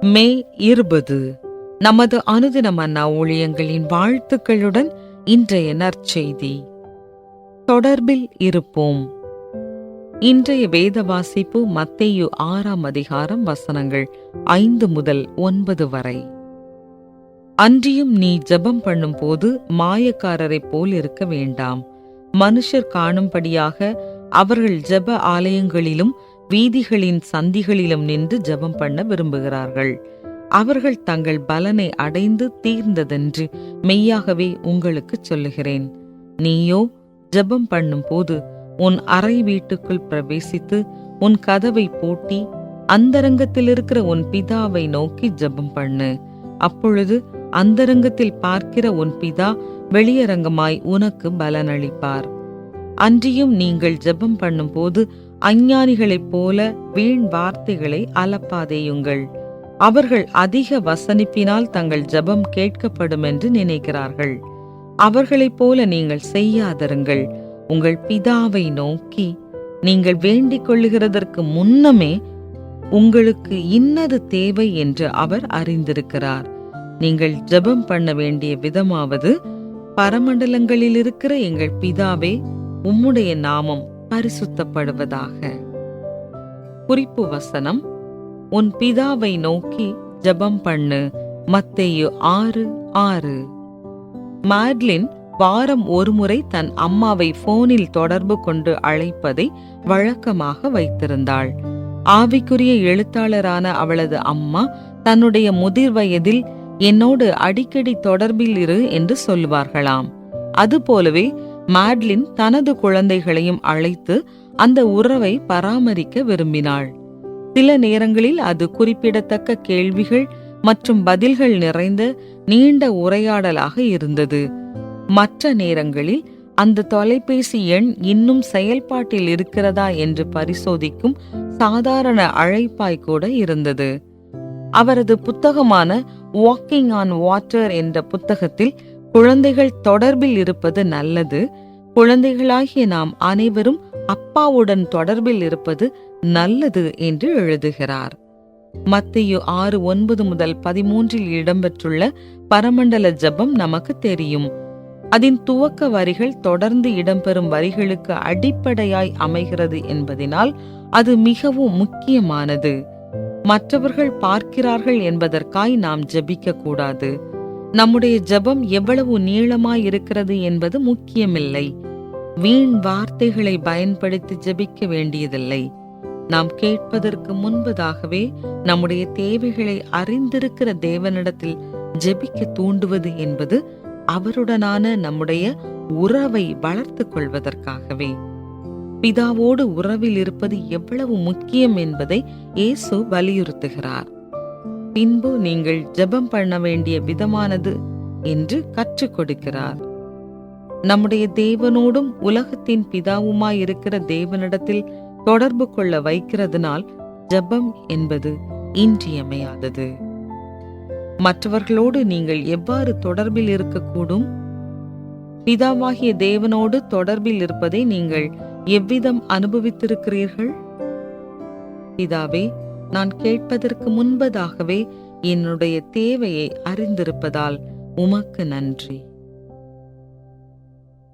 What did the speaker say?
மே இருபது. நமது அனுதின மன்னா ஊழியங்களின் வாழ்த்துக்களுடன் இன்றைய நற்செய்தி. தொடர்பில் இருப்போம். இன்றைய வேத வாசிப்பு மத்தேயு ஆறாம் அதிகாரம் வசனங்கள் ஐந்து முதல் ஒன்பது வரை. அன்றியும் நீ ஜெபம் பண்ணும்போது மாயக்காரரைப் போல் இருக்க வேண்டாம். மனுஷர் காணும்படியாக அவர்கள் ஜெப ஆலயங்களிலும் வீதிகளின் சந்திகளிலும் நின்று ஜெபம் பண்ண விரும்புகிறார்கள். அவர்கள் தங்கள் பலனை அடைந்து தீர்ந்ததென்று மெய்யாகவே உங்களுக்கு சொல்லுகிறேன். நீயோ ஜெபம் பண்ணும்போது உன் அறை வீட்டுக்குள் பிரவேசித்து உன் கதவை பூட்டி அந்தரங்கத்தில் இருக்கிற உன் பிதாவை நோக்கி ஜெபம் பண்ணு. அப்பொழுது அந்தரங்கத்தில் பார்க்கிற உன் பிதா வெளியரங்கமாய் உனக்கு பலனளிப்பார். அன்றியும் நீங்கள் ஜெபம் பண்ணும்போது அஞ்ஞானிகளைப் போல வீண் வார்த்தைகளை அலப்பாதேயுங்கள். அவர்கள் அதிக வசனிப்பினால் தங்கள் ஜெபம் கேட்கப்படும் என்று நினைக்கிறார்கள். அவர்களைப் போல நீங்கள் செய்யாதருங்கள். உங்கள் பிதாவை நோக்கி நீங்கள் வேண்டிக் கொள்ளுகிறதற்கு முன்னமே உங்களுக்கு இன்னது தேவை என்று அவர் அறிந்திருக்கிறார். நீங்கள் ஜெபம் பண்ண வேண்டிய விதமாவது பரமண்டலங்களில் இருக்கிற எங்கள் பிதாவே உம்முடைய நாமம் பரிசுத்தப்படுவதாக. குறிப்பு வசனம் உன் பிதாவை நோக்கி ஜபம் பண்ணு. மத்தேயு ஆறு ஆறு. மேட்லின் வாரம் ஒருமுறை தன் அம்மாவை போனில் தொடர்பு கொண்டு அழைப்பதை வழக்கமாக வைத்திருந்தாள். ஆவிக்குரிய எழுத்தாளரான அவளது அம்மா தன்னுடைய முதிர் வயதில் என்னோடு அடிக்கடி தொடர்பில் இரு என்று சொல்லுவார்களாம். அதுபோலவே மாட்லின் தனது குழந்தைகளையும் அழைத்து அந்த உறவை பராமரிக்க விரும்பினாள். சில நேரங்களில் அது குறிப்பிடத்தக்க கேள்விகள் மற்றும் பதில்கள் நிறைந்த நீண்ட உரையாடலாக இருந்தது. மற்ற நேரங்களில் அந்த தொலைபேசி எண் இன்னும் செயல்பாட்டில் இருக்கிறதா என்று பரிசோதிக்கும் சாதாரண அழைப்பாய் கூட இருந்தது. அவரது புத்தகமான வாக்கிங் ஆன் வாட்டர் என்ற புத்தகத்தில் குழந்தைகள் தொடர்பில் இருப்பது நல்லது குழந்தைகளாகிய நாம் அனைவரும் அப்பாவுடன் தொடர்பில் இருப்பது நல்லது என்று எழுதுகிறார். மத்தியு ஆறு ஒன்பது முதல் பதிமூன்றில் இடம்பெற்றுள்ள பரமண்டல ஜபம் நமக்கு தெரியும். அதன் துவக்க வரிகள் தொடர்ந்து இடம்பெறும் வரிகளுக்கு அடிப்படையாய் அமைகிறது என்பதனால் அது மிகவும் முக்கியமானது. மற்றவர்கள் பார்க்கிறார்கள் என்பதற்காய் நாம் ஜபிக்க கூடாது நம்முடைய ஜெபம் எவ்வளவு நீளமாய் இருக்கிறது என்பது முக்கியமில்லை. வீண் வார்த்தைகளை பயன்படுத்தி ஜெபிக்க வேண்டியதில்லை. நாம் கேட்பதற்கு முன்பதாகவே நம்முடைய தேவைகளை அறிந்திருக்கிற தேவனிடத்தில் ஜெபிக்க தூண்டுவது என்பது அவருடனான நம்முடைய உறவை வளர்த்துக் கொள்வதற்காகவே. பிதாவோடு உறவில் இருப்பது எவ்வளவு முக்கியம் என்பதை இயேசு வலியுறுத்துகிறார். பின்பு நீங்கள் ஜெபம் பண்ண வேண்டிய விதமானது என்று கற்றுக் கொடுக்கிறார். நம்முடைய தேவனோடும் உலகத்தின் பிதாவுமாயிருக்கிற தேவனிடத்தில் தொடர்பு கொள்ள வைக்கிறதுனால் ஜெபம் என்பது இன்றியமையாதது. மற்றவர்களோடு நீங்கள் எவ்வாறு தொடர்பில் இருக்கக்கூடும்? பிதாவாகிய தேவனோடு தொடர்பில் இருப்பதை நீங்கள் எவ்விதம் அனுபவித்திருக்கிறீர்கள்? பிதாவே நான் கேட்பதற்கு முன்பதாகவே என்னுடைய தேவையை அறிந்திருப்பதால் உமக்கு நன்றி.